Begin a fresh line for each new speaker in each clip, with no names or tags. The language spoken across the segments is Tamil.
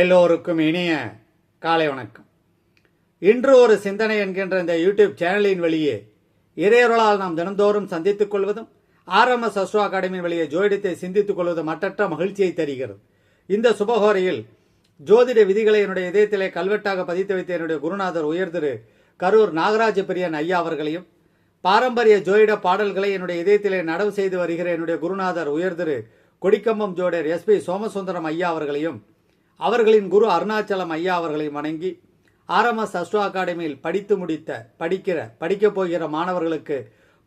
எல்லோருக்கும் இனிய காலை வணக்கம். இன்று ஒரு சிந்தனை என்கின்ற இந்த யூடியூப் சேனலின் வழியே இறையொருளால் நாம் தினந்தோறும் சந்தித்துக் கொள்வதும் ஆர்எம்எஸ் அஸ்ரோ அகாடமியின் வழியே ஜோதிடத்தை சிந்தித்துக் கொள்வதும் மற்றற்ற மகிழ்ச்சியை தருகிறது. இந்த சுபகோரையில் ஜோதிட விதிகளை என்னுடைய இதயத்திலே கல்வெட்டாக பதித்து வைத்த என்னுடைய குருநாதர் உயர்திரு கரூர் நாகராஜ பிரியன் ஐயா அவர்களையும் பாரம்பரிய ஜோதிட பாடல்களை என்னுடைய இதயத்திலே நடவு செய்து வருகிற என்னுடைய குருநாதர் உயர்திரு கொடிக்கம்பம் ஜோடர் எஸ்பி சோமசுந்தரம் ஐயா அவர்களையும் அவர்களின் குரு அருணாச்சலம் ஐயா அவர்களை வணங்கி ஆர்எம்எஸ் அஸ்ட்ரோ அகாடமியில் படித்து முடித்த படிக்கிற படிக்கப் போகிற மாணவர்களுக்கு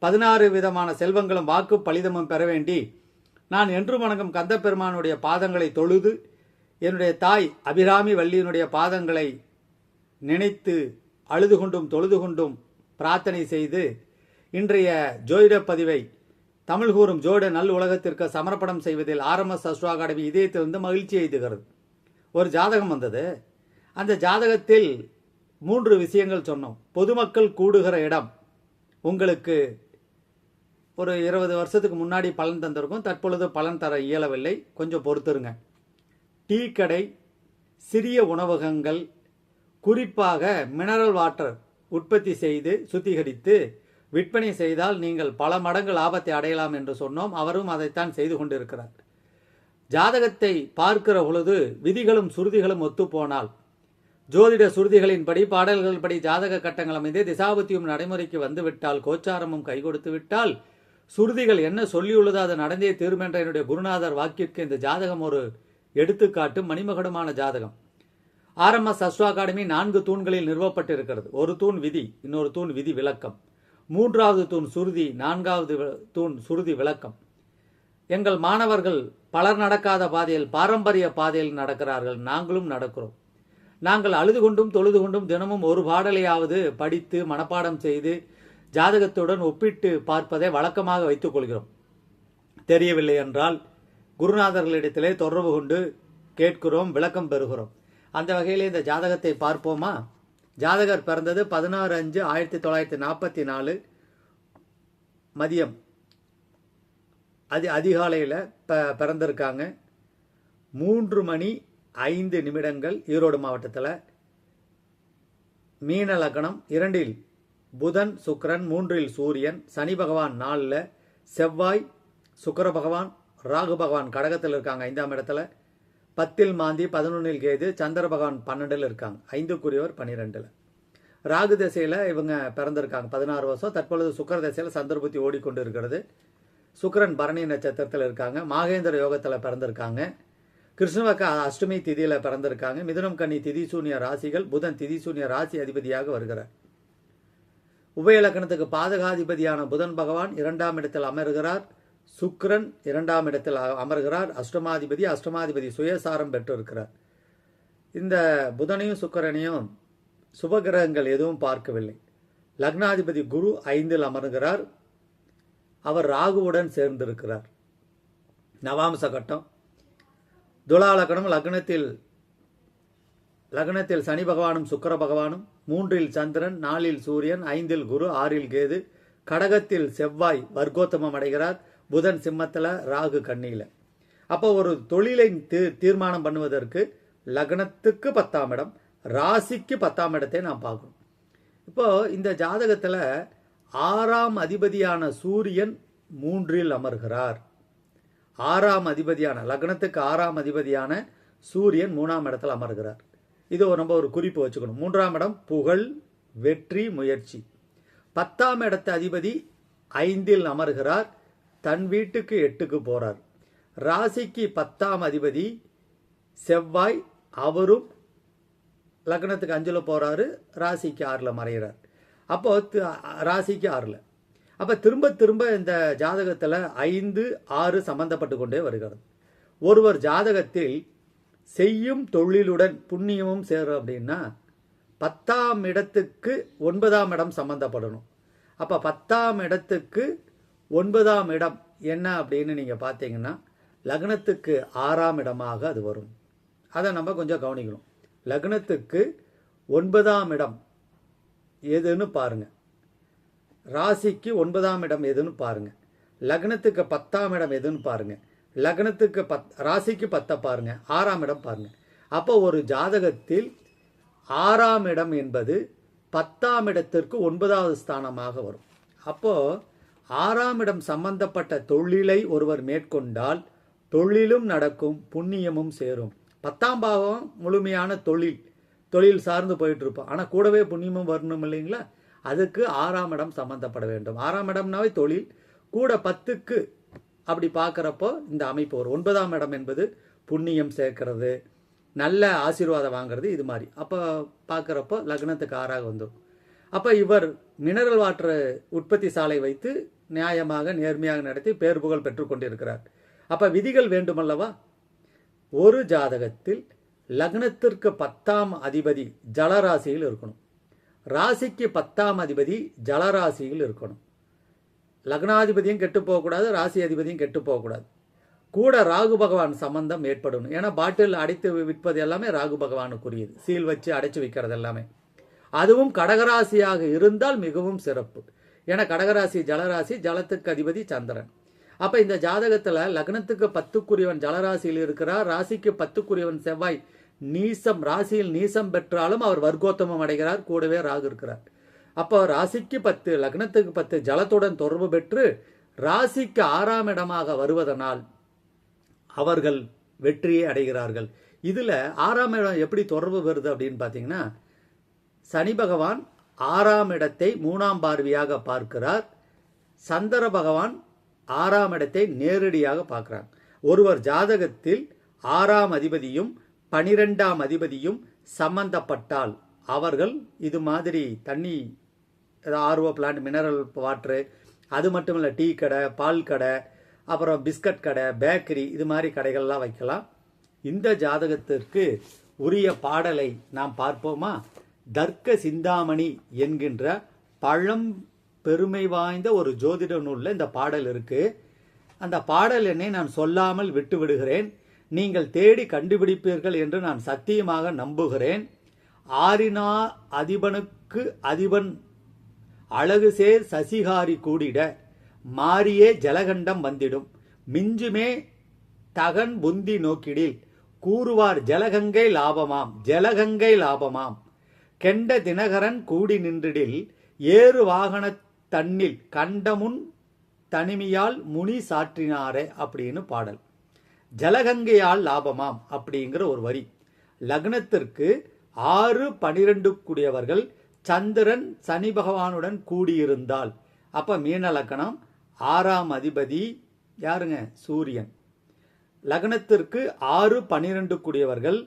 பதினாறு விதமான செல்வங்களும் வாக்கு பலிதமும் பெற வேண்டி நான் என்று வணங்கும் கந்தப்பெருமானுடைய பாதங்களை தொழுது என்னுடைய தாய் அபிராமி வள்ளியினுடைய பாதங்களை நினைத்து அழுது கொண்டும் தொழுது கொண்டும் பிரார்த்தனை செய்து இன்றைய ஜோதிட பதிவை தமிழ் கூறும் ஜோட நல் உலகத்திற்கு சமர்ப்பணம் செய்வதில் ஆர்எம்எஸ் அஸ்ட்ரோ அகாடமி இதயத்திலிருந்து மகிழ்ச்சி எய்துகிறது ஒரு ஜாதகம் வந்தது. அந்த ஜாதகத்தில் மூன்று விஷயங்கள் சொன்னோம். பொதுமக்கள் கூடுகிற இடம். உங்களுக்கு ஒரு இருபது வருஷத்துக்கு முன்னாடி பலன் தந்திருக்கும். தற்பொழுது பலன் தர இயலவில்லை. கொஞ்சம் பொறுத்துருங்க. டீ கடை சிறிய உணவகங்கள் குறிப்பாக மினரல் வாட்டர் உற்பத்தி செய்து சுத்திகரித்து விற்பனை செய்தால் நீங்கள் பல மடங்கு லாபத்தை அடையலாம் என்று சொன்னோம். அவரும் அதைத்தான் செய்து கொண்டிருக்கிறார். ஜாதகத்தை பார்க்கிற பொழுது விதிகளும் சுருதிகளும் ஒத்துப்போனால் ஜோதிட சுருதிகளின்படி பாடல்கள் படி ஜாதக கட்டங்கள் அமைந்தே திசாபத்தியும் நடைமுறைக்கு வந்துவிட்டால் கோச்சாரமும் கை கொடுத்து விட்டால் சுருதிகள் என்ன சொல்லியுள்ளதோ அது நடந்தே தீரும் என்ற என்னுடைய குருநாதர் வாக்கிற்கு இந்த ஜாதகம் ஒரு எடுத்துக்காட்டு மணிமகுடமான ஜாதகம். ஆர்எம்எஸ் அஸ்வா அகாடமி நான்கு தூண்களில் நிறுவப்பட்டு இருக்கிறது ஒரு தூண் விதி இன்னொரு தூண் விதி விளக்கம். மூன்றாவது தூண் சுருதி நான்காவது தூண் சுருதி விளக்கம். எங்கள் மாணவர்கள் பலர் நடக்காத பாதையில் பாரம்பரிய பாதையில் நடக்கிறார்கள். நாங்களும் நடக்கிறோம். நாங்கள் அழுது கொண்டும் தொழுது கொண்டும் தினமும் ஒரு பாடலையாவது படித்து மனப்பாடம் செய்து ஜாதகத்துடன் ஒப்பிட்டு பார்ப்பதை வழக்கமாக வைத்துக் கொள்கிறோம். தெரியவில்லை என்றால் குருநாதர்களிடத்திலே தொடர்பு கொண்டு கேட்கிறோம் விளக்கம் பெறுகிறோம். அந்த வகையில் இந்த ஜாதகத்தை பார்ப்போமா? ஜாதகர் பிறந்தது பதினாறு அஞ்சு ஆயிரத்தி தொள்ளாயிரத்தி நாற்பத்தி நாலு மதியம். அது அதிகாலையில் ப பிறந்திருக்காங்க. மூன்று மணி ஐந்து நிமிடங்கள் ஈரோடு மாவட்டத்தில் மீன லக்னம் இரண்டில் புதன் சுக்கரன் மூன்றில் சூரியன் சனி பகவான் நாலில் செவ்வாய் சுக்கர பகவான் ராகு பகவான் கடகத்தில் இருக்காங்க ஐந்தாம் இடத்துல. பத்தில் மாந்தி பதினொன்னில் கேது சந்திர பகவான் பன்னெண்டில் இருக்காங்க ஐந்துக்குரியவர் பன்னிரெண்டில் ராகு திசையில் இவங்க பிறந்திருக்காங்க பதினாறு வருஷம். தற்பொழுது சுக்கர திசையில் சந்திரபுத்தி ஓடிக்கொண்டு இருக்கிறது. சுக்கிரன் பரணி நட்சத்திரத்தில் இருக்காங்க. மாகேந்திர யோகத்தில் பிறந்திருக்காங்க. கிருஷ்ணவக்க அஷ்டமி திதியில் பிறந்திருக்காங்க. மிதுனம் கன்னி திதிசூன்ய ராசிகள். புதன் திதிசூன்ய ராசி அதிபதியாக வருகிறார். உபயலக்கணத்துக்கு பாதகாதிபதியான புதன் பகவான் இரண்டாம் இடத்தில் அமர்கிறார். சுக்ரன் இரண்டாம் இடத்தில் அமர்கிறார். அஷ்டமாதிபதி அஷ்டமாதிபதி சுயசாரம் பெற்றிருக்கிறார். இந்த புதனையும் சுக்கிரனையும் சுபகிரகங்கள் எதுவும் பார்க்கவில்லை. லக்னாதிபதி குரு ஐந்தில் அமர்கிறார். அவர் ராகுவுடன் சேர்ந்திருக்கிறார். நவாம்ச கட்டம் துலா லக்னம் லக்னத்தில் லக்னத்தில் சனி பகவானும் சுக்கிர பகவானும் மூன்றில் சந்திரன் நாலில் சூரியன் ஐந்தில் குரு ஆறில் கேது கடகத்தில் செவ்வாய் வர்க்கோத்தமம் அடைகிறார். புதன் சிம்மத்தில் ராகு கண்ணியில். அப்போ ஒரு தொழிலை தீ- தீர்மானம் பண்ணுவதற்கு லக்னத்துக்கு பத்தாம் இடம் ராசிக்கு பத்தாம் இடத்தை நாம் பார்க்கணும். இப்போது இந்த ஜாதகத்தில் ஆறாம் அதிபதியான சூரியன் மூன்றில் அமர்கிறார். ஆறாம் அதிபதியான லக்னத்துக்கு ஆறாம் அதிபதியான சூரியன் மூணாம் இடத்தில் அமர்கிறார். இது ஒரு நம்ம ஒரு குறிப்பு வச்சுக்கணும். மூன்றாம் இடம் புகழ் வெற்றி முயற்சி. பத்தாம் இடத்து அதிபதி ஐந்தில் அமர்கிறார். தன் வீட்டுக்கு எட்டுக்கு போறார். ராசிக்கு பத்தாம் அதிபதி செவ்வாய் அவரும் லக்னத்துக்கு அஞ்சில் போறாரு. ராசிக்கு ஆறில் மறைகிறார். அப்போ ராசிக்கு ஆறில். அப்போ திரும்ப திரும்ப இந்த ஜாதகத்தில் ஐந்து ஆறு சம்பந்தப்பட்டு கொண்டே வருகிறது. ஒருவர் ஜாதகத்தில் செய்யும் தொழிலுடன் புண்ணியமும் சேரும் அப்படின்னா பத்தாம் இடத்துக்கு ஒன்பதாம் இடம் சம்பந்தப்படணும். அப்போ பத்தாம் இடத்துக்கு ஒன்பதாம் இடம் என்ன அப்படின்னு நீங்கள் பார்த்தீங்கன்னா லக்னத்துக்கு ஆறாம் இடமாக அது வரும். அதை நம்ம கொஞ்சம் கவனிக்கணும். லக்னத்துக்கு ஒன்பதாம் இடம் எதுன்னு பாருங்க. ராசிக்கு ஒன்பதாம் இடம் எதுன்னு பாருங்க. லக்னத்துக்கு பத்தாம் இடம் எதுன்னு பாருங்க. லக்னத்துக்கு பத் ராசிக்கு பத்தை பாருங்க. ஆறாம் இடம் பாருங்க. அப்போ ஒரு ஜாதகத்தில் ஆறாம் இடம் என்பது பத்தாம் இடத்திற்கு ஒன்பதாவது ஸ்தானமாக வரும். அப்போ ஆறாம் இடம் சம்பந்தப்பட்ட தொழிலை ஒருவர் மேற்கொண்டால் தொழிலும் நடக்கும் புண்ணியமும் சேரும். பத்தாம் பாகம் முழுமையான தொழில். தொழில் சார்ந்து போயிட்டு இருப்போம் ஆனால் கூடவே புண்ணியமும் வரணும் இல்லைங்களா? அதுக்கு ஆறாம் இடம் சம்பந்தப்பட வேண்டும். ஆறாம் இடம்னாவே தொழில். கூட பத்துக்கு அப்படி பார்க்குறப்போ இந்த அமைப்பு ஒரு ஒன்பதாம் இடம் என்பது புண்ணியம் சேர்க்கறது. நல்ல ஆசீர்வாதம் வாங்குறது இது மாதிரி. அப்போ பார்க்குறப்போ லக்னத்துக்கு ஆறாக வந்துடும். அப்போ இவர் மினரல் வாட்டர் உற்பத்தி சாலை வைத்து நியாயமாக நேர்மையாக நடத்தி பேர் புகழ் பெற்றுக்கொண்டிருக்கிறார் அப்போ விதிகள் வேண்டுமல்லவா? ஒரு ஜாதகத்தில் லக்னத்திற்கு பத்தாம் அதிபதி ஜலராசியில் இருக்கணும். ராசிக்கு பத்தாம் அதிபதி ஜலராசியில் இருக்கணும். லக்னாதிபதியும் கெட்டு போகக்கூடாது ராசி அதிபதியும் கெட்டு போகக்கூடாது. கூட ராகு பகவான் சம்பந்தம் ஏற்படணும். ஏன்னா பாட்டில் அடைத்து விற்பது எல்லாமே ராகு பகவானுக்குரியது. சீல் வச்சு அடைச்சு விற்கிறது எல்லாமே. அதுவும் கடகராசியாக இருந்தால் மிகவும் சிறப்பு. ஏன்னா கடகராசி ஜலராசி ஜலத்துக்கு அதிபதி சந்திரன். அப்போ இந்த ஜாதகத்தில் லக்னத்துக்கு பத்துக்குரியவன் ஜலராசியில் இருக்கிறார் ராசிக்கு பத்துக்குரியவன் செவ்வாய். நீசம் ராசியில் நீசம் பெற்றாலும் அவர் வர்க்கோத்தமம் அடைகிறார் கூடவே ராகு இருக்கிறார். அப்போ ராசிக்கு பத்து லக்னத்துக்கு பத்து ஜலத்துடன் தொடர்பு பெற்று ராசிக்கு ஆறாம் இடமாக வருவதனால் அவர்கள் வெற்றியை அடைகிறார்கள். இதில் ஆறாம் இடம் எப்படி தொடர்பு பெறுது அப்படின்னு பார்த்தீங்கன்னா சனி பகவான் ஆறாம் இடத்தை மூணாம் பார்வையாக பார்க்கிறார். சந்திர பகவான் ஆறாம் இடத்தை நேரடியாக பார்க்குறாங்க ஒருவர் ஜாதகத்தில் ஆறாம் அதிபதியும் பனிரெண்டாம் அதிபதியும் சம்பந்தப்பட்டால் அவர்கள் இது மாதிரி தண்ணி ஆர்வோ பிளான்ட் மினரல் வாட்ரு அது மட்டும் இல்லை டீ கடை பால் கடை அப்புறம் பிஸ்கட் கடை பேக்கரி இது மாதிரி கடைகள்லாம் வைக்கலாம். இந்த ஜாதகத்திற்கு உரிய பாடலை நாம் பார்ப்போமா? தர்க்க சிந்தாமணி என்கின்ற பழம் பெருமை வாய்ந்த ஒரு ஜோதிட நூலில் இந்த பாடல் இருக்கு. அந்த பாடல் என்னை நான் சொல்லாமல் விட்டு விடுகிறேன். நீங்கள் தேடி கண்டுபிடிப்பீர்கள் என்று நான் சத்தியமாக நம்புகிறேன். ஆரினா அதிபனுக்கு அதிபன் அழகு சேர் சசிகாரி கூடிட மாறியே ஜலகண்டம் வந்திடும். மிஞ்சுமே தகன் புந்தி நோக்கிடில் கூறுவார் ஜலகங்கை லாபமாம் ஜலகங்கை லாபமாம். கெண்ட தினகரன் கூடி நின்றிடில் ஏறு வாகன தன்னில் கண்டமுன் தனிமையால் முனி சாற்றினாரே அப்படின்னு பாடல். ஜலகங்கையால் லாபமாம் அப்படிங்கிற ஒரு வரி. லக்னத்திற்கு ஆறு பனிரெண்டு கூடியவர்கள் சந்திரன் சனி பகவானுடன் கூடியிருந்தால். அப்ப மீன லக்கணம் ஆறாம் அதிபதி யாருங்க? சூரியன். லக்னத்திற்கு ஆறு பனிரெண்டு கூடியவர்கள்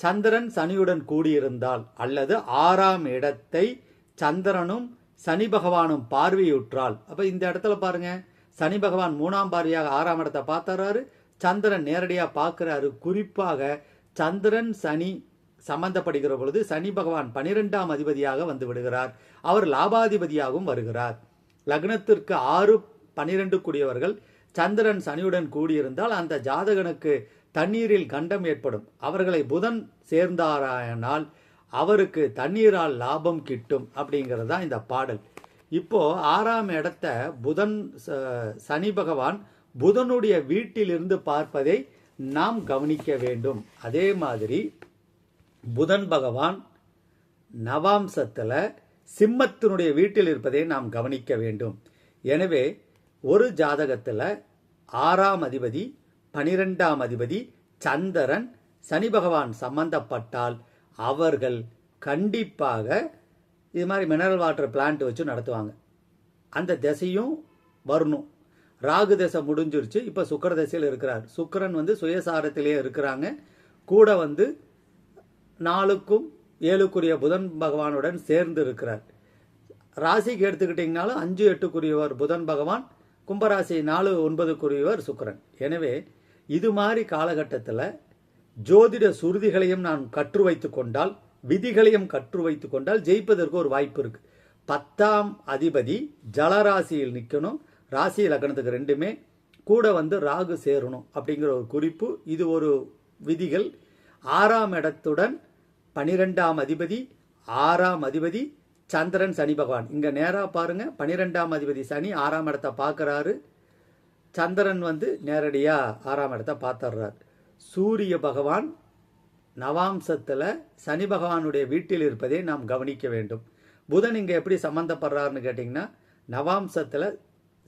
சந்திரன் சனியுடன் கூடியிருந்தால் அல்லது ஆறாம் இடத்தை சந்திரனும் சனி பகவானும் பார்வையுற்றால். அப்ப இந்த இடத்துல பாருங்க. சனி பகவான் மூணாம் பார்வையாக ஆறாம் இடத்தை பார்த்துறாரு சந்திரன் நேரடியாக பார்க்குறாரு. குறிப்பாக சந்திரன் சனி சம்பந்தப்படுகிற பொழுது சனி பகவான் பனிரெண்டாம் அதிபதியாக வந்து விடுகிறார். அவர் லாபாதிபதியாகவும் வருகிறார். லக்னத்திற்கு ஆறு பனிரெண்டு கூடியவர்கள் சந்திரன் சனியுடன் கூடியிருந்தால் அந்த ஜாதகனுக்கு தண்ணீரில் கண்டம் ஏற்படும். அவர்களை புதன் சேர்ந்தாராயனால் அவருக்கு தண்ணீரால் லாபம் கிட்டும் அப்படிங்கிறது தான் இந்த பாடல். இப்போ ஆறாம் இடத்த புதன் ச- சனி பகவான் புதனுடைய வீட்டிலிருந்து பார்ப்பதை நாம் கவனிக்க வேண்டும். அதே மாதிரி புதன் பகவான் நவாம்சத்தில் சிம்மத்தினுடைய வீட்டில் இருப்பதை நாம் கவனிக்க வேண்டும். எனவே ஒரு ஜாதகத்தில் ஆறாம் அதிபதி பனிரெண்டாம் அதிபதி சந்திரன் சனி பகவான் சம்பந்தப்பட்டால் அவர்கள் கண்டிப்பாக இது மாதிரி மினரல் வாட்டர் பிளான்ட் வச்சு நடத்துவாங்க. அந்த திசையும் வரணும். ராகு தசை முடிஞ்சிருச்சு. இப்போ சுக்கர தசையில் இருக்கிறார். சுக்கரன் வந்து சுயசாரத்திலேயே இருக்கிறாங்க. கூட வந்து நாளுக்கும் ஏழுக்குரிய புதன் பகவானுடன் சேர்ந்து இருக்கிறார். ராசிக்கு எடுத்துக்கிட்டிங்கனாலும் அஞ்சு எட்டுக்குரியவர் புதன் பகவான் கும்பராசி நாலு ஒன்பதுக்குரியவர் சுக்கரன். எனவே இது மாதிரி காலகட்டத்தில் ஜோதிட சுருதிகளையும் நான் கற்று வைத்து கொண்டால் விதிகளையும் கற்று வைத்து கொண்டால் ஜெயிப்பதற்கு ஒரு வாய்ப்பு இருக்கு. பத்தாம் அதிபதி ஜலராசியில் நிற்கணும் ராசி லக்னத்துக்கு ரெண்டுமே கூட வந்து ராகு சேரணும் அப்படிங்கிற ஒரு குறிப்பு. இது ஒரு விதிகள். ஆறாம் இடத்துடன் பனிரெண்டாம் அதிபதி ஆறாம் அதிபதி சந்திரன் சனி பகவான். இங்கே நேராக பாருங்கள் பனிரெண்டாம் அதிபதி சனி ஆறாம் இடத்த பார்க்குறாரு. சந்திரன் வந்து நேரடியாக ஆறாம் இடத்த பார்த்துடுறார். சூரிய பகவான் நவாம்சத்தில் சனி பகவானுடைய வீட்டில் இருப்பதை நாம் கவனிக்க வேண்டும். புதன் இங்கே எப்படி சம்மந்தப்படுறாருன்னு கேட்டிங்கன்னா நவாம்சத்தில்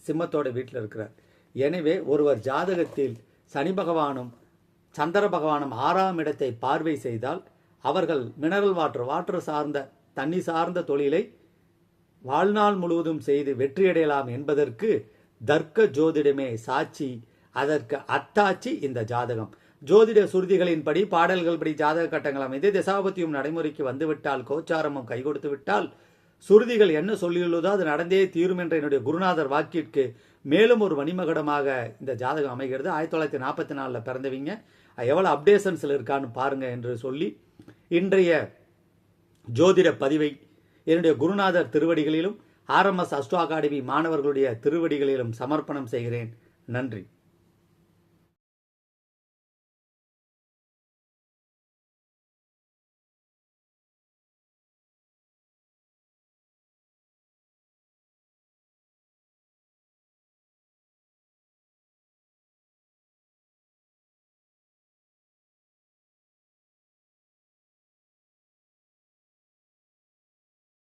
சிம்மத்தோட வீட்டில் இருக்கிறார். எனவே ஒருவர் ஜாதகத்தில் சனி பகவானும் சந்திர பகவானும் ஆறாம் இடத்தை பார்வை செய்தால் அவர்கள் மினரல் வாட்டர் வாட்டர் சார்ந்த தண்ணி சார்ந்த தொழிலை வாழ்நாள் முழுவதும் செய்து வெற்றியடையலாம் என்பதற்கு தர்க்க ஜோதிடமே சாட்சி அதற்கு அத்தாட்சி இந்த ஜாதகம். ஜோதிட சுருதிகளின்படி பாடல்கள் படி ஜாதக கட்டங்கள் அமைந்து திசாபத்தியும் நடைமுறைக்கு வந்துவிட்டால் கோச்சாரமும் கை கொடுத்து விட்டால் சுருதிகள் என்ன சொல்லியுள்ளதோ அது நடந்தே தீரும் என்ற என்னுடைய குருநாதர் வாக்கிற்கு மேலும் ஒரு வணிமகடமாக இந்த ஜாதகம் அமைகிறது. ஆயிரத்தி தொள்ளாயிரத்தி நாற்பத்தி நாலில் பிறந்தவங்க. எவ்வளோ அப்டேஷன்ஸில் இருக்கான்னு பாருங்க என்று சொல்லி இன்றைய ஜோதிட பதிவை என்னுடைய குருநாதர் திருவடிகளிலும் ஆர்எம்எஸ் அஸ்ட்ரோ அகாடமி மாணவர்களுடைய திருவடிகளிலும் சமர்ப்பணம் செய்கிறேன். நன்றி.